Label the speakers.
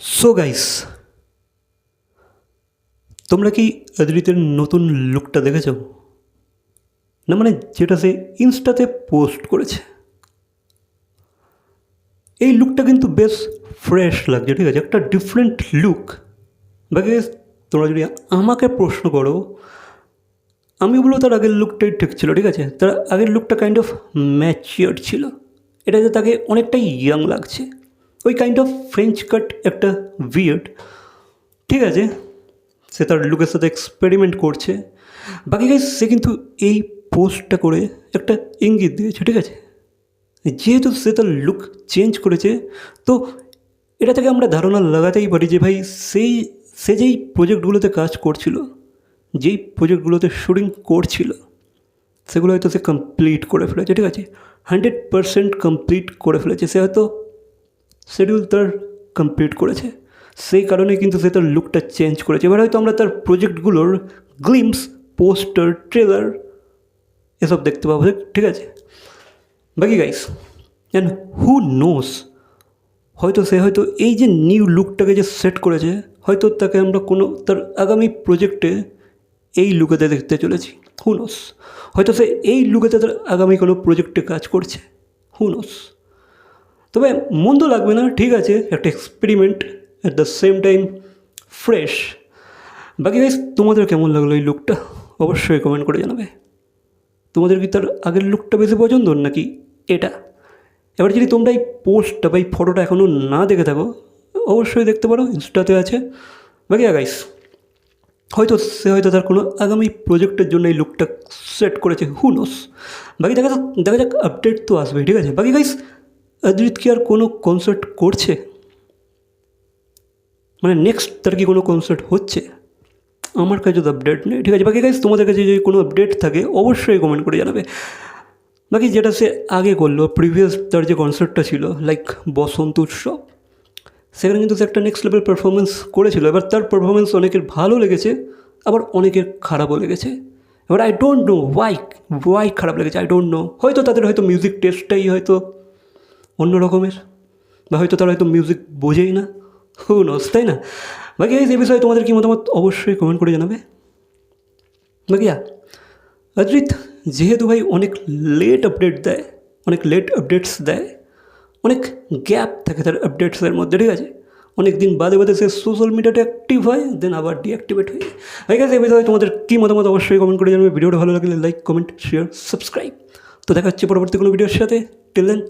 Speaker 1: So guys তোমরা কি অদ্রিতের নতুন লুকটা দেখেছ? না মানে যেটা সে ইনস্টাতে পোস্ট করেছে? এই লুকটা কিন্তু বেশ ফ্রেশ লাগছে, ঠিক আছে? একটা ডিফারেন্ট লুক বাকি তোমরা যদি আমাকে প্রশ্ন করো, আমি বলব তার আগের লুকটাই ঠিক ছিল, ঠিক আছে? তার আগের লুকটা কাইন্ড অফ ম্যাচিওর ছিল। এটাতে তাকে অনেকটাই ইয়াং লাগছে। ওই কাইন্ড অফ ফ্রেঞ্চ কাট একটা বিয়ার্ড ঠিক আছে, সে তার লুকের সাথে এক্সপেরিমেন্ট করছে। বাকি গাইজ সে কিন্তু এই পোস্টটা করে একটা ইঙ্গিত দিয়েছে, ঠিক আছে? যেহেতু সে তার লুক চেঞ্জ করেছে, তো এটা থেকে আমরা ধারণা লাগাতেই পারি যে ভাই, সেই, সে যেই প্রজেক্টগুলোতে কাজ করছিল, যেই প্রজেক্টগুলোতে শুটিং করছিল, সেগুলো হয়তো সে কমপ্লিট করে ফেলেছে, ঠিক আছে? হান্ড্রেড পারসেন্ট কমপ্লিট করে ফেলেছে। সে হয়তো শিডিউল তার কমপ্লিট করেছে। সেই কারণে কিন্তু সে তার লুকটা চেঞ্জ করেছে। এবার হয়তো আমরা তার প্রজেক্টগুলোর গ্লিমস পোস্টার ট্রেলার এসব দেখতে পাবো। ঠিক আছে? বাকি গাইস অ্যান্ড হু নোস হয়তো সে হয়তো এই যে নিউ লুকটাকে যে সেট করেছে, হয়তো তাকে আমরা কোনো তার আগামী প্রজেক্টে এই লুকেতে দেখতে চলেছি। হুনোস হয়তো সে এই লুকেতে তার আগামী কোনো প্রজেক্টে কাজ করছে। হুনোস তবে মন্দ লাগবে না, ঠিক আছে, একটা experiment at the same time fresh বাকি গাইস তোমাদের কেমন লাগল এই লুকটা অবশ্যই কমেন্ট করে জানাবে। তোমাদের কি তার আগের লুকটা বেশি পছন্দ নাকি এটা? এবার যদি তোমরা এই পোস্টটা বা এই ফটোটা এখনও না দেখে থাকো, অবশ্যই দেখতে পারো, ইনস্টাতে আছে। বাকি গাইস হয়তো সে হয়তো তার কোনো আগামী প্রজেক্টের জন্য এই লুকটা সেট করেছে হুনোস বাকি দেখা যাক দেখা যাক আপডেট তো আসবেই ঠিক আছে? বাকি গাইস অদ্রিত কি আর কোনো কনসার্ট করছে? মানে নেক্সট তার কি কোনো কনসার্ট হচ্ছে? আমার কাছে তো আপডেট নেই। ঠিক আছে, বাকি গাইজ তোমাদের কাছে যদি কোনো আপডেট থাকে, অবশ্যই কমেন্ট করে জানাবে। বাকি যেটা সে আগে করল প্রিভিয়াস তার যে কনসার্টটা ছিল লাইক বসন্ত উৎসব, সেখানে কিন্তু সে একটা নেক্সট লেভেল পারফরমেন্স করেছিল। এবার তার পারফরমেন্স অনেকের ভালো লেগেছে, আবার অনেকের খারাপও লেগেছে। এবার I don't know why why খারাপ লেগেছে আই ডোন্ট নো হয়তো তাদের হয়তো মিউজিক টেস্টটাই হয়তো অন্য রকমের? বা হয়তো তারা হয়তো মিউজিক বোঝেই না। হু নস তাই না? বাকি এই বিষয়ে তোমাদের কি মতামত অবশ্যই কমেন্ট করে জানাবে। বাকিয়া অদ্রিত যেহেতু ভাই অনেক লেট আপডেট দেয়, অনেক লেট আপডেটস দেয়, অনেক গ্যাপ থাকে তার আপডেটসের মধ্যে, ঠিক আছে? অনেক দিন বাদে বাদে সে সোশ্যাল মিডিয়াতে অ্যাক্টিভ হয় দেন আবার ডিঅ্যাক্টিভেট হয়ে। যায় হয়ে গেছে এই বিষয়ে তোমাদের কী মতামত অবশ্যই কমেন্ট করে জানাবে। ভিডিওটা ভালো লাগলে লাইক কমেন্ট শেয়ার সাবস্ক্রাইব তো দেখা হচ্ছে পরবর্তী কোনো ভিডিওর সাথে। Till then